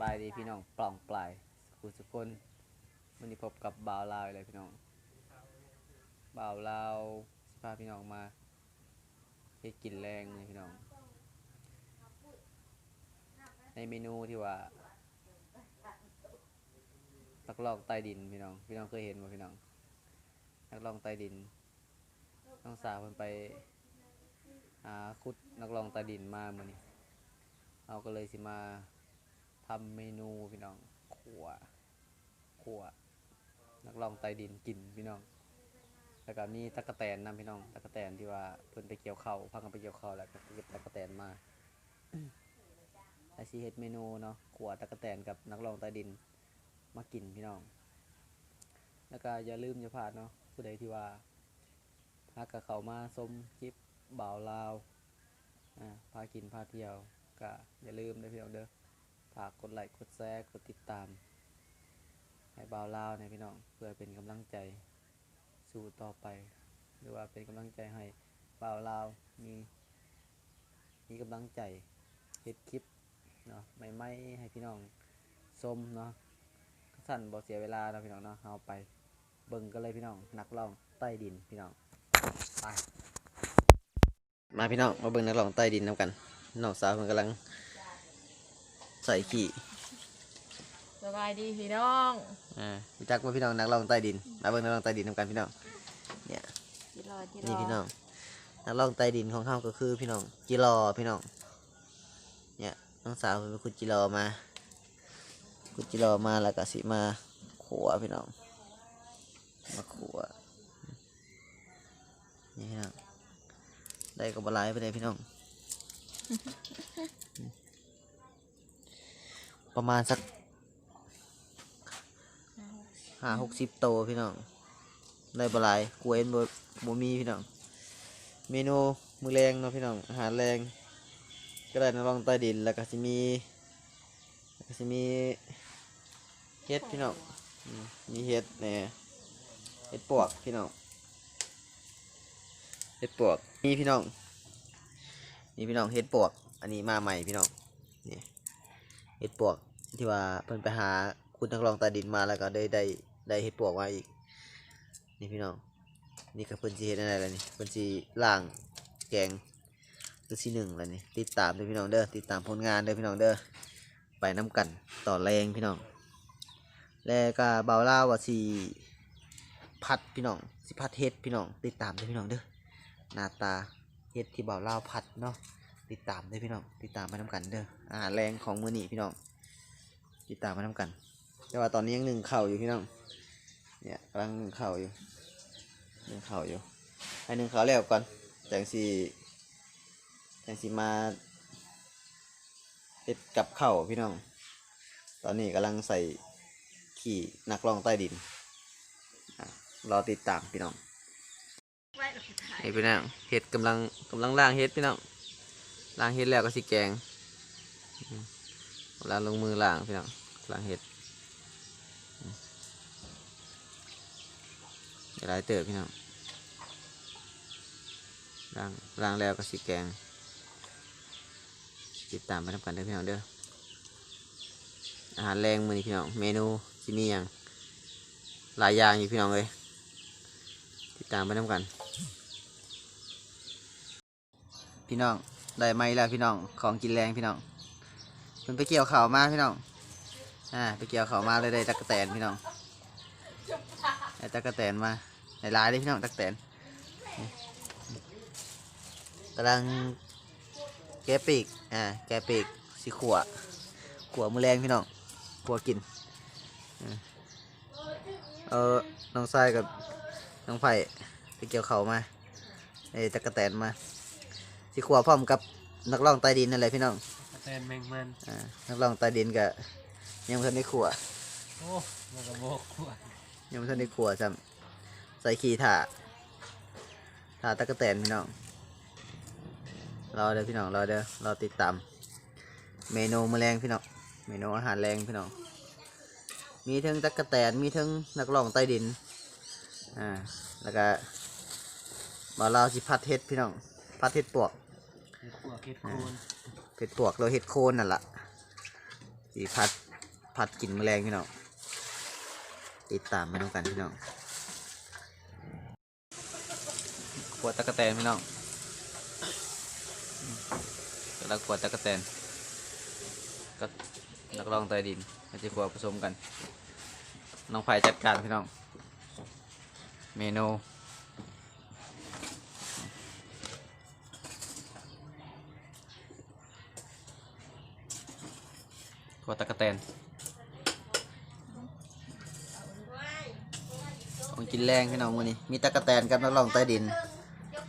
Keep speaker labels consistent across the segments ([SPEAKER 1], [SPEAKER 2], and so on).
[SPEAKER 1] บายดีพี่น้องปล่องปลายกูสุคนวันนี้พบกับบ่าวลาวอีกเลยพี่น้องบ่าวลาวสิพาพี่น้องมาเฮ็ดกินแรงเลยพี่น้อง ในเมนูที่ว่านักลองใต้ดินพี่น้อง พี่น้องเคยเห็นบ่พี่น้องนักลองใต้ดินน้องสาวเพิ่นไปหาคุดนักลองใต้ดินมาเมื้อนี้เราก็เลยสิมา ทำเมนูพี่น้องขัวขัวนักลองใต้ดินกินพี่น้อง แล้วก็มีตะกะแตนนํพี่น้องตะกะแตนที่ว่าเพิ่นไปเกี่ยวข้าวพังกันไปเกี่ยวข้าวแล้วก็เก็บตะกะแตนมาอาชีเฮ็ดเมนูเนาะขัวตะกะแตนกับนักร้องใต้ดินมากินพี่น้อง แล้วก็อย่าลืมอย่าพลาดเนาะผู้ใดที่ว่าพากับเขามาชมคลิปบ่าวลาวอ่าพากินพาเที่ยวก็อย่าลืมเด้อพี่น้องเด้อากกดไลค์กดแชร์กดติดตาม ให้บ่าวลาวเนี่ยพี่น้องเพื่อเป็นกำลังใจสู่ต่อไป หรือว่าเป็นกำลังใจให้บ่าวลาวมีมีกำลังใจเฮ็ดคลิปเนาะไม่ไม่ให้พี่น้องชมเนาะสั้นบ่เสียเวลาเนาะพี่น้องเนาะเอาไปเบิ่งกันเลยพี่น้องนักร้องใต้ดินพี่น้องไปมาพี่น้องมาเบิ่งนักร้องใต้ดินนํกันน้องสาวมันกำลัง ใส่ขี้
[SPEAKER 2] สบายดีพี่น้อง
[SPEAKER 1] อ่ารู้จักว่าพี่น้องนักร้องใต้ดินมาเบิ่งนักร้องใต้ดินนํกันพี่น้องเนี่ย
[SPEAKER 2] จิรอจิรอ
[SPEAKER 1] นี่พี่น้องนักร้องใต้ดินของเขาก็คือพี่น้องจิรอพี่น้องเนี่ยน้องสาวเพิ่นไปขุดจิรอมาขุดจิรอมาแล้วก็สิมาขัวพี่น้องมาขัวนี่พี่น้องได้กับบหลายไปเลยพี่น้อง ประมาณสักห้าหกสิบโตวพี่น้องได้บหลายกล้วยบ่บ่มีพี่น้อง เมนูมือแรงเนาะพี่น้องอาหารแรงก็ได้น้ำรองใต้ดินแล้วก็สิมีก็สิมีเฮ็ดพี่น้องมีเฮ็ดแหน่เฮ็ดปวกพี่น้องเฮ็ดปวกมีพี่น้องนี่พี่น้องเฮ็ดปวก อันนี้มาใหม่พี่น้องนี่เฮ็ดปวก ที่ว่าเพิ่นไปหาคุณนักร้องต้ดินมาแล้วก็ได้ได้ได้เฮ็ดปวกมาอีก นี่พี่น้อง นี่ก็เพิ่นสิเฮ็ดอะไรล่ะนี่เพิ่นสิล่างแกงคือสิหนึ่งแล้วนี่ติดตามเด้อพี่น้องเด้อติดตามผลงานเด้อพี่น้องเด้อไปน้ำกันต่อแรงพี่น้อง แล้วก็เบาล่าวว่าสิพัดพี่น้องสิพัดเฮ็ดพี่น้อง ติดตามเด้อพี่น้องเด้อหน้าตาเฮ็ดที่เบาล่าวพัดเนาะติดตามเด้อพี่น้อง ติดตามไปน้ำกันเด้ออาหาแรงของมื้อนี้พี่น้อง ติดตามไปน้ำกัน แต่ว่าตอนนี้ยังหนึ่งเข่าอยู่พี่น้อง เนี่ยกำลังหนึ่งเข่าอยู่หนึ่งเข่าอยู่ ให้หนึ่งเข่าแล้วก่อนจังสีจังสีมาเฮ็ดกับเข่าพี่น้อง ตอนนี้กำลังใส่ขี่นักร้องใต้ดินรอติดตามพี่น้องนี่พี่น้องเฮ็ดกำลังกำลังล่างเฮ็ดพี่น้องล่างเฮ็ดแล้วก็สิแกง อืมเวลงมือล่างพี่น้องล่างเฮ็ดหลายเติบพี่น้องล้างล้างแล้วก็สีแกง ติดตามไปทำกันเด้อพี่น้องเด้ออาหารแรงมือนี้พี่น้องเมนูที่มีอย่างหลายอย่างอยู่พี่น้องเลยติดตามไปทำกัน พี่น้องได้ไหมแล้วพี่น้องของกินแรงพี่น้อง มันไปเกี่ยวเข่ามาพี่น้อง อ่า ไปเกี่ยวเข่ามาเลยได้ตักกะแตนพี่น้องได้ตักกะแตนมาในลายเลยพี่น้องตักกะแตนกำลังแกะปีก อ่า แกะปีกสีขวขวมือแรงพี่น้องขวกิน เออ น้องทรายกับน้องไผ่ไปเกี่ยวเขามาไอ้ตักกะแตนมาสีขวพร้อมกับนักร้องใต้ดินนั่นแหละพี่น้อง
[SPEAKER 3] แทนแมงมัน
[SPEAKER 1] อ่านักร้องใต้ดินกับยังไม่ทันได้ขว
[SPEAKER 3] โอ้มันก็โบกขวด
[SPEAKER 1] ยังไม่ทันได้ขวซ้ำใส่ขี้ถ่าถ่าตะกะแตนพี่น้องรอเด้อพี่น้องรอเด้อรอติดตามเมนูแมลงพี่น้องเมนูอาหารแรงพี่น้องมีทั้งตะกะแตนมีทั้งนักร้องใต้ดินอ่าแล้วก็มาเราสิพัดเห็ดพี่น้องพัดเห็ดปวก
[SPEAKER 3] เห็ดขวดเห็ดโคน
[SPEAKER 1] เห็ดปวกเราเห็ดโคนนั่นแหละสีพัดผัดกลิ่นแมลงพี่น้องติดตามไปน้องกันพี่น้องขวดตะกะแตนพี่น้องแล้วขวดตะกะแตนก็นักร้องใต้ดินมันจะขวดผสมกัน น้องไผ่จัดการพี่น้อง เมนู ขวดตะกะแตนของกินแรงพี่น้องวันนี้มีตะกะแตนกับนักร้องใต้ดิน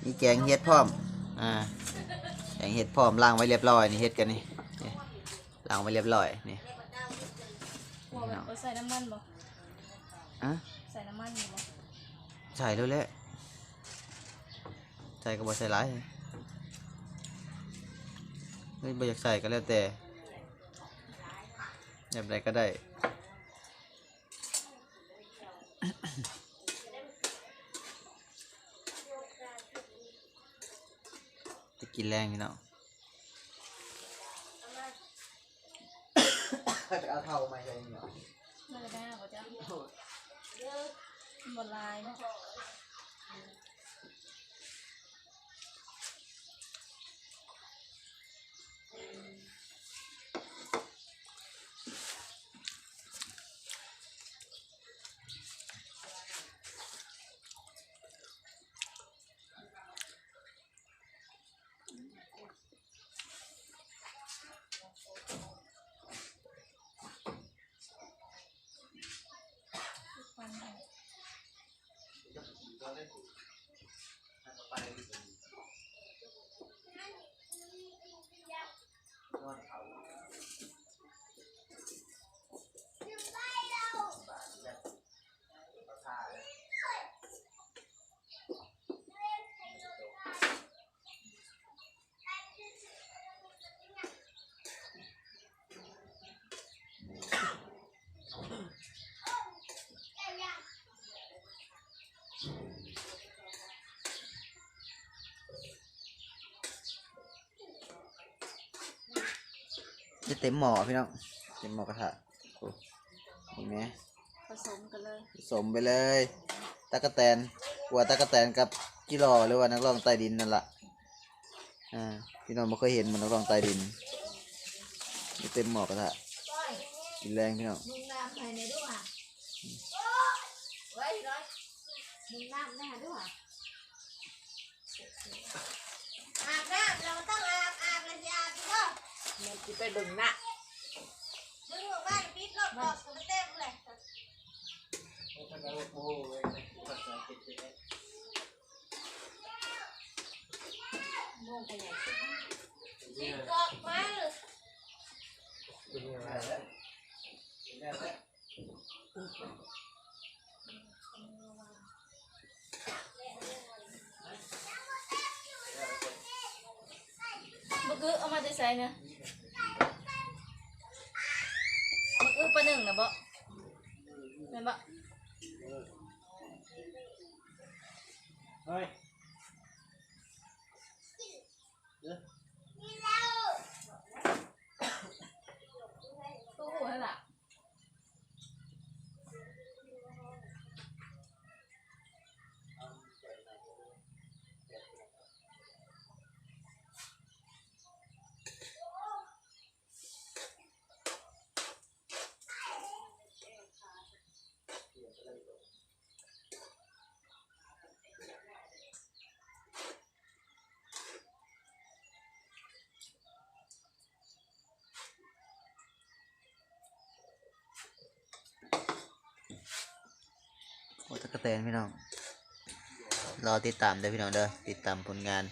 [SPEAKER 1] มีแกงเฮ็ดพร้อม อ่า แกงเฮ็ดพร้อมล้างไว้เรียบร้อยนี่เฮ็ดกันนี่นี่ล้างไว้เรียบร้อยนี่
[SPEAKER 2] หัวแบบเอาใส่น้ำมันบ่
[SPEAKER 1] อะ
[SPEAKER 2] ใส่น้ำมันอยู่บ่
[SPEAKER 1] ใส่แล้วแหละใส่ก็บ่ใส่หลายเฮ้ยบ่อยากใส่ก็แล้วแต่ แบบใดก็ได้ จะกินแรงพี่น้องเอาเท่ามาใส่เนาะ
[SPEAKER 2] น่าจะได้บ่จ้ะบ่ลายเนาะ মানে করি
[SPEAKER 1] จะเต็มหม้อพี่น้อง เต็มหม้อกระทะโอ้เห็นไหม
[SPEAKER 2] ผสมกันเลย
[SPEAKER 1] ผสมไปเลยตะกะแตนหัวตะกะแตนกับกิโลหรือว่านักร้องใต้ดินนั่นแหละอ่าพี่น้องไม่เคยเห็นมันนักร้องใต้ดินนี่เต็มหม้อกระทะกินแรงพี่น้อง
[SPEAKER 4] มึงน้ำภายในด้วยอะไว้ร้อยมึงน้ำแน่ด้วยอาบน้ำเราต้องอาบ
[SPEAKER 2] มันสิไปเบิ่งหน้า
[SPEAKER 4] มึงบอกว่าปิดรถบอกกูเต็มเลย
[SPEAKER 2] ม่วงไปไหน
[SPEAKER 4] ปิดบอกมา
[SPEAKER 2] บ่คือเอามาได้ใส่เนี่ย บ่คือปะหนึ่งนะบ่แม่นบ่
[SPEAKER 3] เฮ้ย
[SPEAKER 1] กะแตนพี่น้อง รอติดตามเด้อพี่น้องเด้อ ติดตามผลงาน